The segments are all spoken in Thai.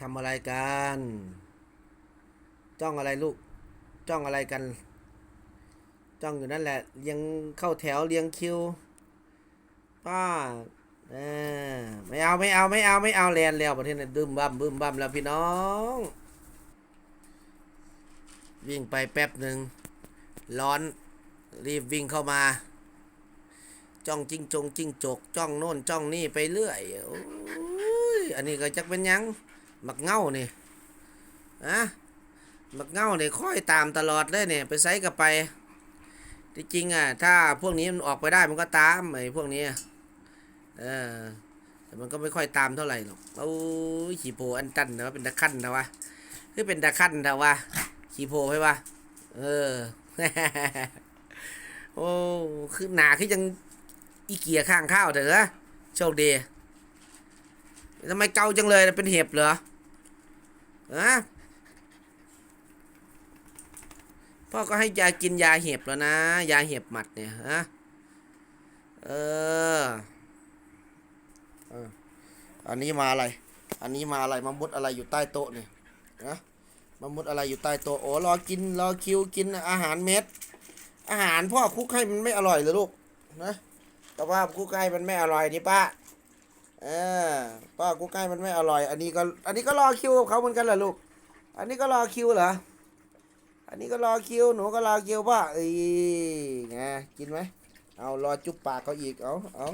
ทำอะไรกัน จ้องอะไรลูก จ้องอะไรกัน จ้องอยู่นั่นแหละเรียังเข้าแถวเรียงคิว ป้าเออไม่เอาไม่เอาไม่เอาไม่เอาแลนแล้วประเทศนั้นดึมบั่มบึมบั่มแล้วพี่น้อง วิ่งไปแป๊บหนึ่งร้อนรีบวิ่งเข้ามา จ้องจิ้งจงจิ้งจก จ้องโน่นจ้องนี่ไปเรื่อยอ้ยอันนี้ก็จักเป็นยัง มักเง่านี่อะหมักเง่าเนี่ยคอยตามตลอดเลยเนี่ยไปไซกับไปที่จริงอะถ้าพวกนี้มันออกไปได้มันก็ตามไอ้พวกนี้อะเออแต่มันก็ไม่ค่อยตามเท่าไหร่หรอกโอ้ยขี่โพอันตันนะเป็นตะขั้นนะวะคือเป็นตะขั้นนะวะขี่โพใช่ปะเออโอ้คือหนาคือยังอีเกียข้างข้าวเถอะโชคดีทำไมเกาจังเลยเป็นเห็บเหรอ ฮะพ่อก็ให้ยากินยาเห็บแล้วนะ ยาเห็บหมัดเนี่ยฮะเออเอออันนี้มาอะไร อันนี้มาอะไรมามุดอะไรอยู่ใต้โต๊ะเนี่ยนะมามุดอะไรอยู่ใต้โต๊ะโอ้รอกินรอคิวกินอาหารเม็ด อาหารพ่อคุกให้มันไม่อร่อยเลยลูกนะแต่ว่าคุกให้มันไม่อร่อยนี่ป้า เออป้าคุกให้มันไม่อร่อย อันนี้ก็ อันนี้ก็รอคิวกับเขาเหมือนกันเหรอลูก อันนี้ก็รอคิวเหรอ อันนี้ก็รอคิว หนูก็รอคิวป้าเอ้ยไงกินไหม เอารอจุ๊บปากเขาอีก เอาเอา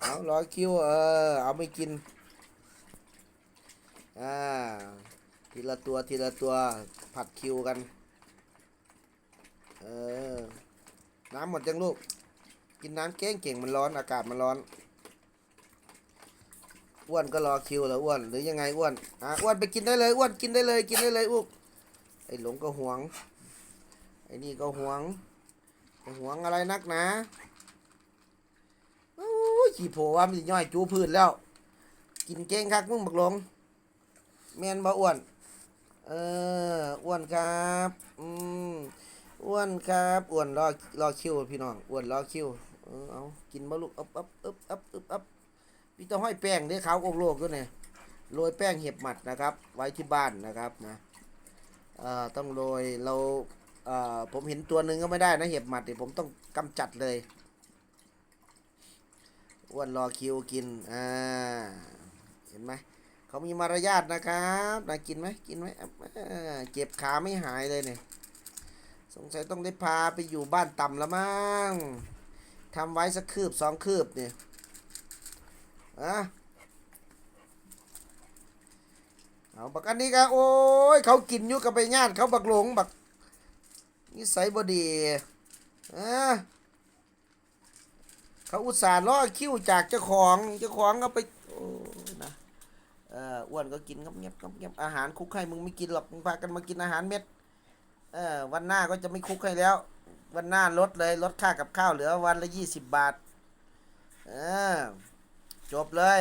เอารอคิว เออ เอาไม่กิน อ่า ทีละตัวทีละตัวผัดคิวกัน เออ น้ำหมดจังลูก กินน้ำเก่งเก่งมันร้อน อากาศมันร้อน อ้วนก็รอคิวเหรออ้วนหรือยังไงอ้วนอะอ้วนไปกินได้เลยอ้วนกินได้เลยกินได้เลยอุ๊กไอ้หลงก็หวงไอ้นี่ก็หวงจะหวงอะไรนักนาโอ้ยขี้โผว่ามันย่อยจูพืชแล้ว กินเก่งคักมึงบักหลงแมนบ่อ้วนเอออ้วนครับอืมอ้วนครับอ้วนรอรอคิวพี่น้องอ้วนรอคิวเออเอากินบะลูกอับอับอึบอับอึบอับ พี่ต้องห้อยแป้งเด้อขาวโอกโลกด้วยเนี่ยโรยแป้งเห็บหมัดนะครับ ไว้ที่บ้านนะครับนะอ่อต้องโรยเราเอ่อผมเห็นตัวหนึ่งก็ไม่ได้นะเห็บหมัดเนี่ยผมต้องกำจัดเลยอ้วนรอคิวกินอ่าเห็นไหมเขามีมารยาทนะครับนะกินไหมกินไหมเจ็บขาไม่หายเลยเนี่ยสงสัยต้องได้พาไปอยู่บ้านต่ำแล้วมั้งทำไว้สักคืบสองคืบเนี่ย อะเอาบักอันนี้ก็โอ้ยเขากินยู่กับไปญาติเขาบักหลงบักนิสัยบดีอะเขาอุตส่าห์ล่อคิ้วจากเจ้าของเจ้าของก็ไปโอ้นะเอออ้วนก็กินงับเงียบงับเงียบอาหารคุกให้มึงไม่กินหรอกมึงพากันมากินอาหารเม็ดเออวันหน้าก็จะไม่คุกให้แล้ว วันหน้าลดเลยลดค่ากับข้าวเหลือวันละยี่สิบบาท เออ จบเลย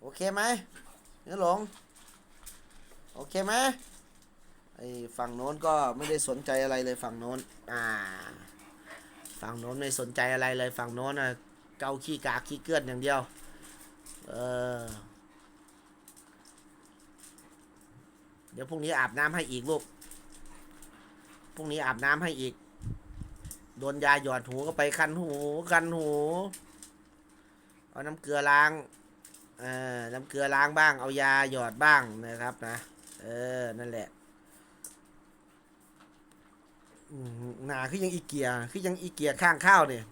โอเคไหมเนื้อหลง โอเคไหมไอ้ฝั่งโน้นก็ไม่ได้สนใจอะไรเลยฝั่งโน้น อ่า ฝั่งโน้นไม่สนใจอะไรเลยฝั่งโน้นน่ะเกาขี้กากขี้เกลือนอย่างเดียว เออ เดี๋ยวพรุ่งนี้อาบน้ำให้อีกลูก พรุ่งนี้อาบน้ำให้อีก โดนยาหยอดหูก็ไปคันหูคันหู เอาน้ำเกลือล้างเออน้ำเกลือล้างบ้าง เอายาหยอดบ้างนะครับนะ เออ นั่นแหละหนาคือยังอีเกียคือยังอีเกียข้างข้าวเนี่ย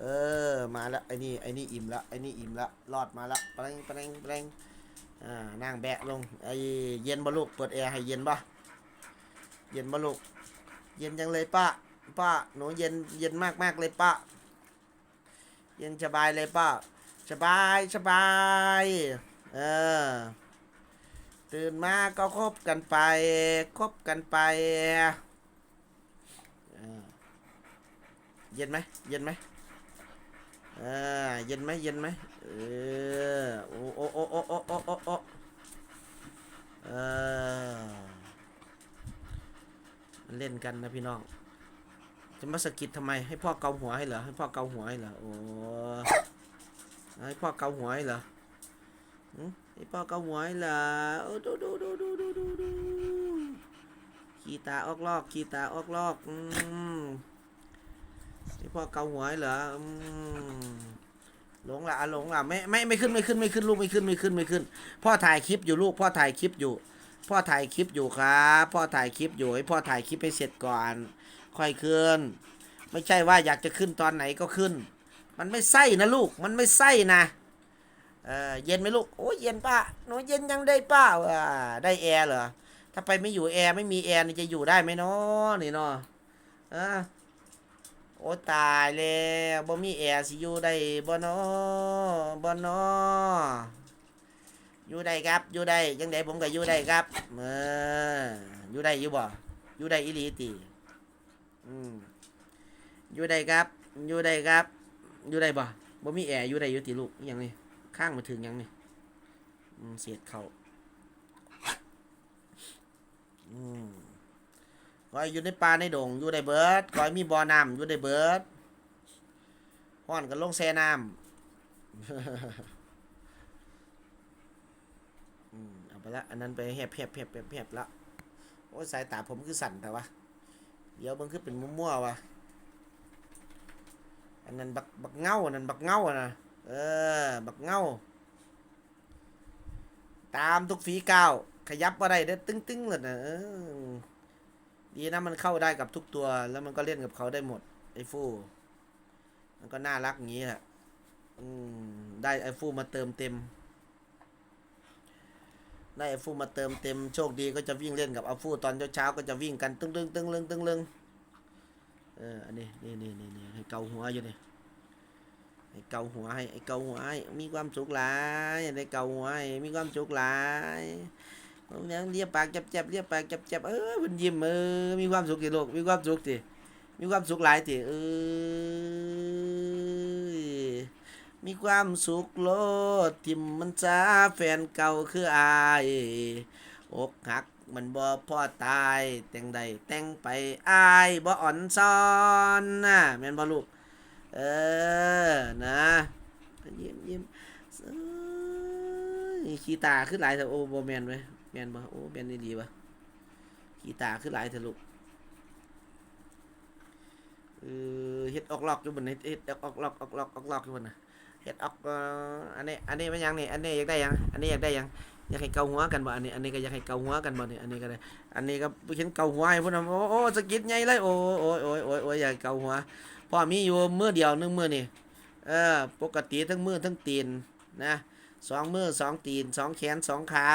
เออ มาแล้วไอ้นี่ไอ้นี่อิ่มละไอ้นี่อิ่มละรอดมาละแปลงแปลงแปลงอ่านั่งแบะลงไอเย็นบ่ลูกเปิดแอร์ให้เย็นป่ะเย็นบ่ลูกเย็นจังเลยป้าป้าหนูเย็นเย็นมากมากเลยป้า เย็นสบายเลยป่ะสบายสบาย เออ ตื่นมาก็คบกันไป คบกันไป เย็นไหม เย็นไหมเออเย็นไหมเย็นไหมเออ โอ้โอ้โอ้โอ้โอ้โอ้โอ้เออเล่นกันนะพี่น้อง จะมาสะกิดทำไมให้พ่อเกาหัวให้เหรอให้พ่อเกาหัวให้เหรอโอ้ให้พ่อเกาหัวให้เหรอหึให้พ่อเกาหัวให้เหรอโอ้ดูดูดูดูดูดูดูขีตาออกลอกขีตาออกลอกอืมให้พ่อเกาหัวให้เหรออืมหลงละอะหลงละไม่ไม่ไม่ขึ้นไม่ขึ้นไม่ขึ้นลูกไม่ขึ้นไม่ขึ้นไม่ขึ้น พ่อถ่ายคลิปอยู่ลูกพ่อถ่ายคลิปอยู่ พ่อถ่ายคลิปอยู่ครับ พ่อถ่ายคลิปอยู่ให้พ่อถ่ายคลิปให้เสร็จก่อน ค่อยขึ้น ไม่ใช่ว่าอยากจะขึ้นตอนไหนก็ขึ้น มันไม่ไส้นะลูก มันไม่ไส้นะ เออเย็นไหมลูก โอ้ยเย็นป้า หนูเย็นยังได้ป้าอ่าได้แอร์เหรอ ถ้าไปไม่อยู่แอร์ไม่มีแอร์นี่จะอยู่ได้ไหมเนาะนี่เนาะเออโอ้ตายแล้วบ่มีแอร์สิอยู่ได้บ่เนาะบ่เนาะอยู่ได้ครับ อยู่ได้ยังไดผมก็อยู่ได้ครับเอออยู่ได้อยู่บ่อยู่ได้อีหลีติ อืมอยู่ได้ครับ อยู่ได้ครับ อยู่ได้บ่บ่มีแอร์อยู่ได้อยู่ติลูกอิหยังนี่ข้างมาถึงยังนี่เสียดเขาอืมก้อยอยู่ในป่าในดงอยู่ได้เบิร์ดก้อยมีบ่อน้ำอยู่ได้เบิร์ดห้อนกันลงแซ่น้ำอืมเอาไปละ อันนั้นไปแหบแหบแหบแหบแหบละ โอ้สายตาผมคือสั่นแต่วะ เดี๋ยวมันคือเป็นมั่วๆวะอันนั้นบักบักเงาอันนั้นบักเงาอะนะเออ บักเงาตามทุกฝีก้าวขยับอะไรได้ตึ้งตึ้งๆเลยนะออดีนะมันเข้าได้กับทุกตัว แล้วมันก็เล่นกับเขาได้หมดไอ้ฟูมันก็น่ารักอย่างนี้แหละได้ไอ้ฟูมาเติมเต็ม ได้อฟูมาเติมเต็มโชคดีก็จะวิ่งเล่นกับอ้ฟูตอนเช้าๆก็จะวิ่งกันตึ้งตึ้งตึ้งลึ้งตึ้งลึ้งเอออันนี้นี่นี่นี่นี่ให้เกาหัวอยู่นี่ไอ้เกาหัวให้ไอ้เกาหัวให้มีความสุขหลายไอ้เกาหัวให้มีความสุขหลายเนี่ยเรียบปากจับๆเรียบปากจับๆเออมันยิ้มเออมีความสุขสิลูกมีความสุขสิมีความสุขหลายสิเออ มีความสุขโลดทิมมันจ้าแฟนเก่าคืออายอกหักมันบ่พ่อตาย แต่งใดแต่งไปอายบ่อ่อนซ้อนนะแม่นบ่ลูก เออนะยิ้มยิ้มเอ้ยขี้ตาขึ้นหลายเถอะโอ้โบแมนไว้ยแมนบ่โอ้แมนดีๆวะขี้ตาขึ้นหลายเถอะลูกเออเฮ็ดออกลอกอยู่บนนี้เฮ็ดออกลอกออกลอกออกลอกอยู่บนน่ะ เฮ็ดออกอันนี้อันนี้มันยังนี่อันนี้อยากได้ยังอันนี้อยากได้ยังอยากให้เกาหัวกันบ่อันนี้อันนี้ก็อยากให้เกาหัวกันบ่เนี่ยอันนี้ก็ได้อันนี้ก็เห็นเกาหัวให้พุ่นโอ้โอ้สกิดใหญ่เลยโอ้โอ้ยโอ้ยโอ้ยโอ้ยอยากเกาหัวพ่อมีอยู่มือเดียวหนึงมือนี่เออปกติทั้งมือทั้งตีนนะสองมือสองตีนสองแขนสองขา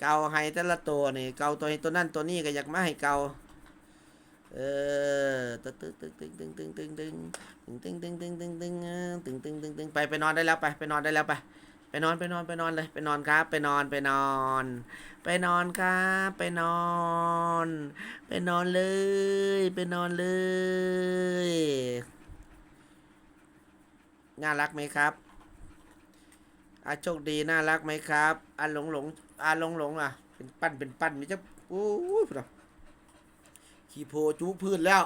เกาให้แต่ละตัวนี่เกาตัวตัวนั่นตัวนี้ก็อยากมาให้เกา เออตึงตึงตึงตึงตึงตึงตึงตึงตึงตึงตึงตึงตึงตึงตึงตึงตึงไปไปนอนได้แล้วไปไปนอนได้แล้วไปไปนอนไปนอนไปนอนเลยไปนอนครับ ไปนอนไปนอน ไปนอนครับ ไปนอน ไปนอนเลย ไปนอนเลยน่ารักไหมครับอาโชคดีน่ารักไหมครับอาหลงหลงอาหลงหลงอะเป็นปั้นเป็นปั้นมีจะโอ้ยพุ่นน่ะ ขี้โพจูพื้นแล้ว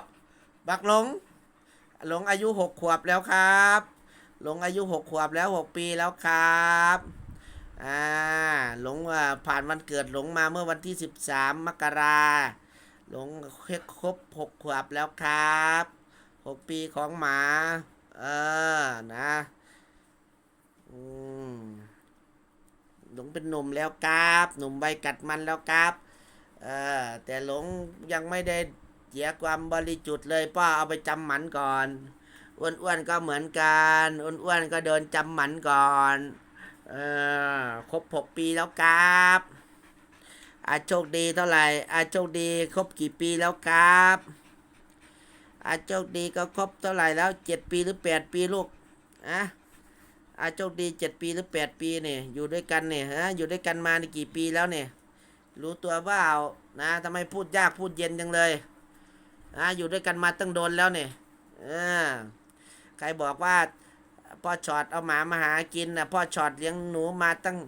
บักหลง หลงอายุหกขวบแล้วครับ หลงอายุหกขวบแล้วหกปีแล้วครับอ่าหลงอ่าผ่านวันเกิดหลงมาเมื่อวันที่สิบสามมกราหลงครบหกขวบแล้วครับหกปีของหมา เออนะอืมหลงเป็นหนุ่มแล้วครับ หนุ่มใบกัดมันแล้วครับ เออแต่หลงยังไม่ได้ เสียความบริจุดเลยป้าเอาไปจำหมันก่อนอ้วนๆก็เหมือนกันอ้วนๆก็เดินจำหมันก่อนเออครบหกปีแล้วครับอาโชคดีเท่าไหร่อาโชคดีครบกี่ปีแล้วครับอาโชคดีก็ครบเท่าไหร่แล้วเจ็ดปีหรือแปดปีลูกอะอาโชคดีเจ็ดปีหรือแปดปีเนี่ยอยู่ด้วยกันเนี่ยฮะอยู่ด้วยกันมาในกี่ปีแล้วเนี่ยรู้ตัวว่าเอานะทำไมพูดยากพูดเย็นจังเลย นะอยู่ด้วยกันมาตั้งโดนแล้วเนี่ยเออใครบอกว่าพ่อชอดเอาหมามาหากินนะพ่อชอดเลี้ยงหนูมาตั้ง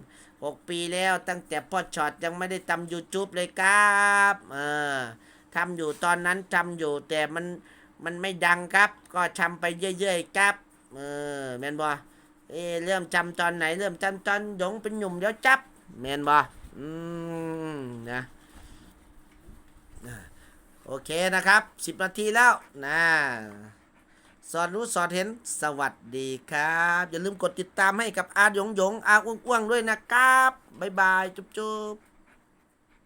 หกปีแล้ว ตั้งแต่พ่อชอดยังไม่ได้ทำ YouTube เลยครับเออทำอยู่ตอนนั้นทำอยู่แต่มันมันไม่ดังครับ ก็ทำไปเรื่อยๆครับเออแมนบ่เอะเริ่มจำตอนไหน เริ่มจำตอนหยงเป็นหนุ่มเดี๋ยวจับแมนบ่อืมนะ โอเคนะครับ 10 นาทีแล้วนะสอนรู้สอนเห็นสวัสดีครับ อย่าลืมกดติดตามให้กับอาหยงหยงอาอ้วงๆด้วยนะครับ บ๊ายบาย จุบจุ๊บ